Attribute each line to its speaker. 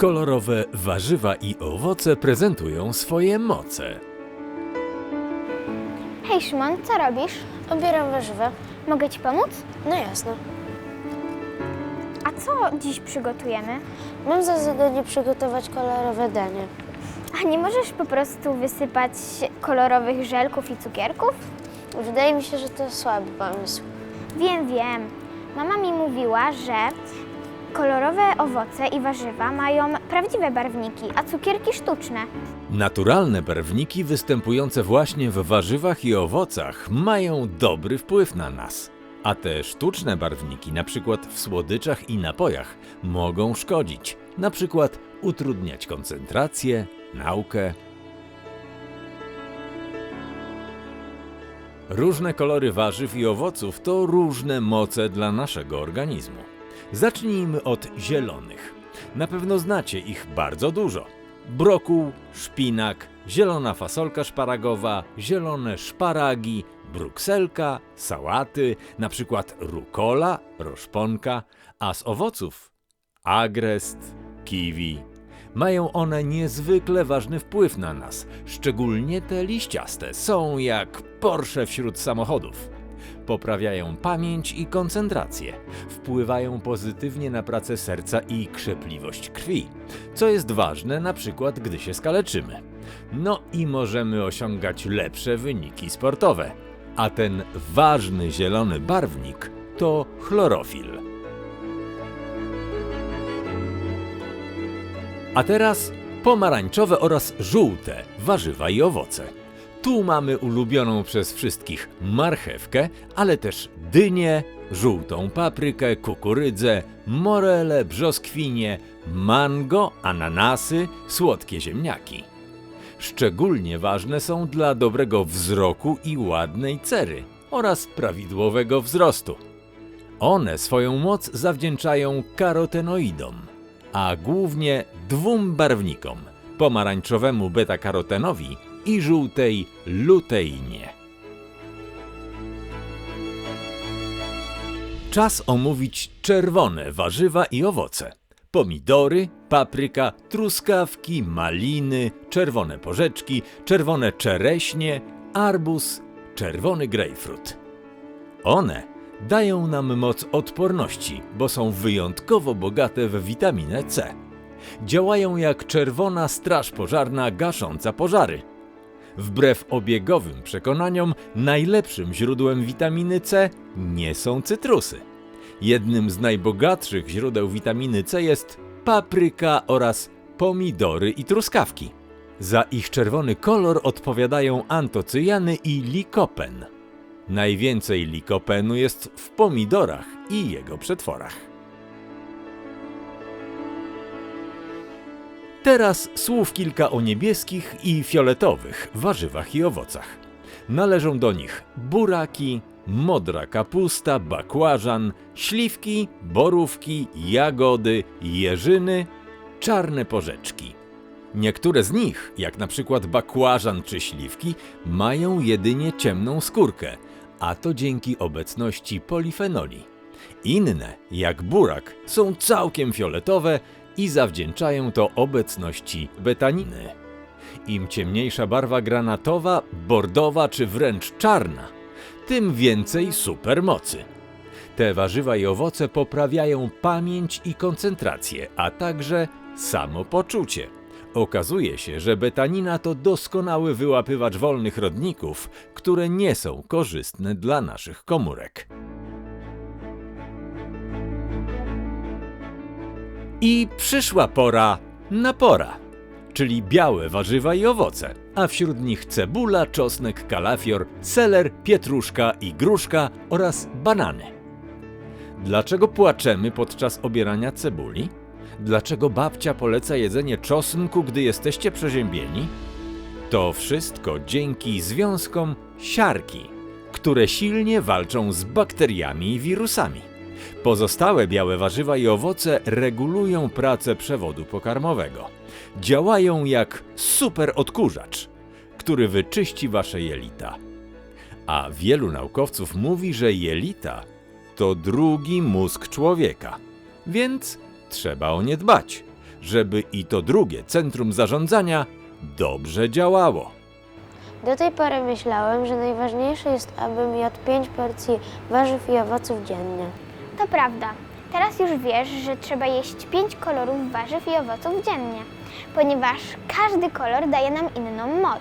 Speaker 1: Kolorowe warzywa i owoce prezentują swoje moce.
Speaker 2: Hej Szymon, co robisz?
Speaker 3: Obieram warzywa.
Speaker 2: Mogę ci pomóc?
Speaker 3: No jasno.
Speaker 2: A co dziś przygotujemy?
Speaker 3: Mam za zadanie przygotować kolorowe danie.
Speaker 2: A nie możesz po prostu wysypać kolorowych żelków i cukierków?
Speaker 3: Wydaje mi się, że to słaby pomysł.
Speaker 2: Wiem, wiem. Mama mi mówiła, że kolorowe owoce i warzywa mają prawdziwe barwniki, a cukierki sztuczne.
Speaker 1: Naturalne barwniki występujące właśnie w warzywach i owocach mają dobry wpływ na nas. A te sztuczne barwniki, na przykład w słodyczach i napojach, mogą szkodzić, na przykład utrudniać koncentrację, naukę. Różne kolory warzyw i owoców to różne moce dla naszego organizmu. Zacznijmy od zielonych. Na pewno znacie ich bardzo dużo. Brokuł, szpinak, zielona fasolka szparagowa, zielone szparagi, brukselka, sałaty, na przykład rukola, roszponka, a z owoców agrest, kiwi. Mają one niezwykle ważny wpływ na nas, szczególnie te liściaste, są jak Porsche wśród samochodów. Poprawiają pamięć i koncentrację, wpływają pozytywnie na pracę serca i krzepliwość krwi, co jest ważne na przykład gdy się skaleczymy. No i możemy osiągać lepsze wyniki sportowe. A ten ważny zielony barwnik to chlorofil. A teraz pomarańczowe oraz żółte warzywa i owoce. Tu mamy ulubioną przez wszystkich marchewkę, ale też dynię, żółtą paprykę, kukurydzę, morele, brzoskwinie, mango, ananasy, słodkie ziemniaki. Szczególnie ważne są dla dobrego wzroku i ładnej cery oraz prawidłowego wzrostu. One swoją moc zawdzięczają karotenoidom, a głównie dwóm barwnikom pomarańczowemu beta-karotenowi i żółtej luteinie. Czas omówić czerwone warzywa i owoce. Pomidory, papryka, truskawki, maliny, czerwone porzeczki, czerwone czereśnie, arbuz, czerwony grejpfrut. One dają nam moc odporności, bo są wyjątkowo bogate w witaminę C. Działają jak czerwona straż pożarna gasząca pożary. Wbrew obiegowym przekonaniom, najlepszym źródłem witaminy C nie są cytrusy. Jednym z najbogatszych źródeł witaminy C jest papryka oraz pomidory i truskawki. Za ich czerwony kolor odpowiadają antocyjany i likopen. Najwięcej likopenu jest w pomidorach i jego przetworach. Teraz słów kilka o niebieskich i fioletowych warzywach i owocach. Należą do nich buraki, modra kapusta, bakłażan, śliwki, borówki, jagody, jeżyny, czarne porzeczki. Niektóre z nich, jak na przykład bakłażan czy śliwki, mają jedynie ciemną skórkę, a to dzięki obecności polifenoli. Inne, jak burak, są całkiem fioletowe i zawdzięczają to obecności betaniny. Im ciemniejsza barwa granatowa, bordowa czy wręcz czarna, tym więcej supermocy. Te warzywa i owoce poprawiają pamięć i koncentrację, a także samopoczucie. Okazuje się, że betanina to doskonały wyłapywacz wolnych rodników, które nie są korzystne dla naszych komórek. I przyszła pora na pora, czyli białe warzywa i owoce, a wśród nich cebula, czosnek, kalafior, seler, pietruszka i gruszka oraz banany. Dlaczego płaczemy podczas obierania cebuli? Dlaczego babcia poleca jedzenie czosnku, gdy jesteście przeziębieni? To wszystko dzięki związkom siarki, które silnie walczą z bakteriami i wirusami. Pozostałe białe warzywa i owoce regulują pracę przewodu pokarmowego. Działają jak super odkurzacz, który wyczyści wasze jelita. A wielu naukowców mówi, że jelita to drugi mózg człowieka, więc trzeba o nie dbać. żeby i to drugie centrum zarządzania dobrze działało.
Speaker 3: Do tej pory myślałem, że najważniejsze jest, abym jadł 5 porcji warzyw i owoców dziennie.
Speaker 2: To prawda. Teraz już wiesz, że trzeba jeść 5 kolorów warzyw i owoców dziennie, ponieważ każdy kolor daje nam inną moc.